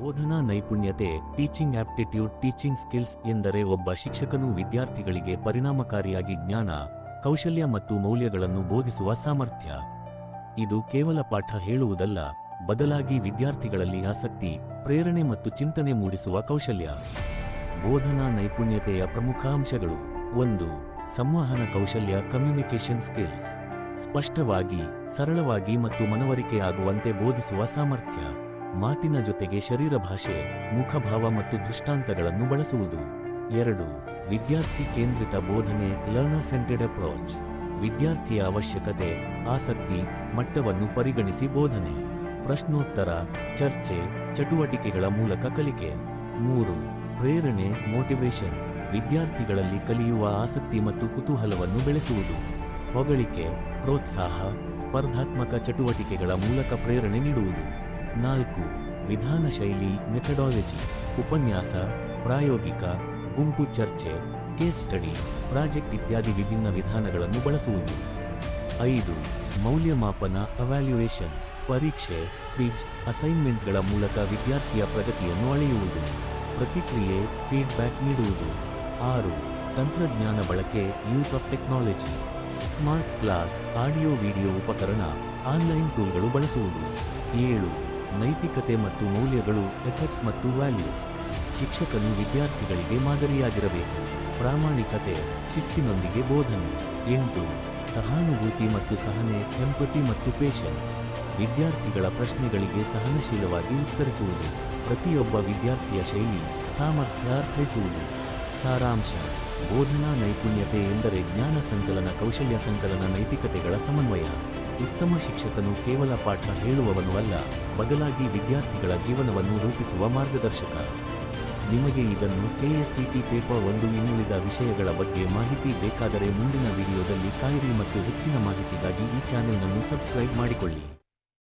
ಬೋಧನಾ ನೈಪುಣ್ಯತೆ, teaching aptitude, teaching skills ಎಂದರೆ ಒಬ್ಬ ಶಿಕ್ಷಕನು ವಿದ್ಯಾರ್ಥಿಗಳಿಗೆ ಪರಿಣಾಮಕಾರಿಯಾಗಿ ಜ್ಞಾನ, ಕೌಶಲ್ಯ ಮತ್ತು ಮೌಲ್ಯಗಳನ್ನು ಬೋಧಿಸುವ ಸಾಮರ್ಥ್ಯ. ಇದು ಕೇವಲ ಪಾಠ ಹೇಳುವುದಲ್ಲ, ಬದಲಾಗಿ ವಿದ್ಯಾರ್ಥಿಗಳಲ್ಲಿ ಆಸಕ್ತಿ, ಪ್ರೇರಣೆ ಮತ್ತು ಚಿಂತನೆ ಮೂಡಿಸುವ ಕೌಶಲ್ಯ. ಬೋಧನಾ ನೈಪುಣ್ಯತೆಯ ಪ್ರಮುಖ ಅಂಶಗಳು. ಒಂದು, ಸಂವಹನ ಕೌಶಲ್ಯ, ಕಮ್ಯುನಿಕೇಷನ್ ಸ್ಕಿಲ್ಸ್. ಸ್ಪಷ್ಟವಾಗಿ, ಸರಳವಾಗಿ ಮತ್ತು ಮನವರಿಕೆಯಾಗುವಂತೆ ಬೋಧಿಸುವ ಸಾಮರ್ಥ್ಯ. ಮಾತಿನ ಜೊತೆಗೆ ಶರೀರ ಭಾಷೆ, ಮುಖಭಾವ ಮತ್ತು ದೃಷ್ಟಾಂತಗಳನ್ನು ಬಳಸುವುದು. ಎರಡು, ವಿದ್ಯಾರ್ಥಿ ಕೇಂದ್ರಿತ ಬೋಧನೆ ಲರ್ನರ್ ಸೆಂಟೆಡ್ ಅಪ್ರೋಚ್ ವಿದ್ಯಾರ್ಥಿಯ ಅವಶ್ಯಕತೆ, ಆಸಕ್ತಿ, ಮಟ್ಟವನ್ನು ಪರಿಗಣಿಸಿ ಬೋಧನೆ. ಪ್ರಶ್ನೋತ್ತರ, ಚರ್ಚೆ, ಚಟುವಟಿಕೆಗಳ ಮೂಲಕ ಕಲಿಕೆ. ಮೂರು, ಪ್ರೇರಣೆ ಮೋಟಿವೇಶನ್ ವಿದ್ಯಾರ್ಥಿಗಳಲ್ಲಿ ಕಲಿಯುವ ಆಸಕ್ತಿ ಮತ್ತು ಕುತೂಹಲವನ್ನು ಬೆಳೆಸುವುದು. ಹೊಗಳಿಕೆ, ಪ್ರೋತ್ಸಾಹ, ಸ್ಪರ್ಧಾತ್ಮಕ ಚಟುವಟಿಕೆಗಳ ಮೂಲಕ ಪ್ರೇರಣೆ ನೀಡುವುದು. ನಾಲ್ಕು, ವಿಧಾನ ಶೈಲಿ ಮೆಥಡಾಲಜಿ ಉಪನ್ಯಾಸ, ಪ್ರಾಯೋಗಿಕ, ಗುಂಪು ಚರ್ಚೆ ಕೇಸ್ ಸ್ಟಡಿ ಪ್ರಾಜೆಕ್ಟ್ ಇತ್ಯಾದಿ ವಿಭಿನ್ನ ವಿಧಾನಗಳನ್ನು ಬಳಸುವುದು. ಐದು, ಮೌಲ್ಯಮಾಪನ ಅವ್ಯಾಲ್ಯೂಯೇಷನ್ ಪರೀಕ್ಷೆ ಕ್ವಿಜ್ ಅಸೈನ್ಮೆಂಟ್ಗಳ ಮೂಲಕ ವಿದ್ಯಾರ್ಥಿಯ ಪ್ರಗತಿಯನ್ನು ಅಳೆಯುವುದು. ಪ್ರತಿಕ್ರಿಯೆ ಫೀಡ್ಬ್ಯಾಕ್ ನೀಡುವುದು. ಆರು, ತಂತ್ರಜ್ಞಾನ ಬಳಕೆ use of technology smart class audio video ಉಪಕರಣ ಆನ್ಲೈನ್ ಟೂಲ್ಗಳು ಬಳಸುವುದು. ಏಳು ನೈತಿಕತೆ ಮತ್ತು ಮೌಲ್ಯಗಳು ಎಥಿಕ್ಸ್ ಮತ್ತು ವ್ಯಾಲ್ಯೂಸ್ ಶಿಕ್ಷಕನು ವಿದ್ಯಾರ್ಥಿಗಳಿಗೆ ಮಾದರಿಯಾಗಿರಬೇಕು. ಪ್ರಾಮಾಣಿಕತೆ, ಶಿಸ್ತಿನೊಂದಿಗೆ ಬೋಧನೆ. ಎಂಟು, ಸಹಾನುಭೂತಿ ಮತ್ತು ಸಹನೆ ಎಂಪತಿ ಮತ್ತು ಪೇಷನ್ಸ್ ವಿದ್ಯಾರ್ಥಿಗಳ ಪ್ರಶ್ನೆಗಳಿಗೆ ಸಹನಶೀಲವಾಗಿ ಉತ್ತರಿಸುವುದು. ಪ್ರತಿಯೊಬ್ಬ ವಿದ್ಯಾರ್ಥಿಯ ಶೈಲಿ, ಸಾಮರ್ಥ್ಯ ಅರ್ಥೈಸುವುದು. ಸಾರಾಂಶ, ಬೋಧನಾ ನೈಪುಣ್ಯತೆ ಎಂದರೆ ಜ್ಞಾನ ಸಂಕಲನ, ಕೌಶಲ್ಯ ಸಂಕಲನ, ನೈತಿಕತೆಗಳ ಸಮನ್ವಯ. ಉತ್ತಮ ಶಿಕ್ಷಕನು ಕೇವಲ ಪಾಠ ಹೇಳುವವನು ಅಲ್ಲ, ಬದಲಾಗಿ ವಿದ್ಯಾರ್ಥಿಗಳ ಜೀವನವನ್ನು ರೂಪಿಸುವ ಮಾರ್ಗದರ್ಶಕ. ನಿಮಗೆ ಇದನ್ನು ಕೆಎಸ್ಸಿಟಿ ಪೇಪರ್ ಒಂದು ಇನ್ನುಳಿದ ವಿಷಯಗಳ ಬಗ್ಗೆ ಮಾಹಿತಿ ಬೇಕಾದರೆ ಮುಂದಿನ ವಿಡಿಯೋದಲ್ಲಿ ಕಾಯಿರಿ ಮತ್ತು ಹೆಚ್ಚಿನ ಮಾಹಿತಿಗಾಗಿ ಈ ಚಾನೆಲ್ ಅನ್ನು ಸಬ್ಸ್ಕ್ರೈಬ್ ಮಾಡಿಕೊಳ್ಳಿ.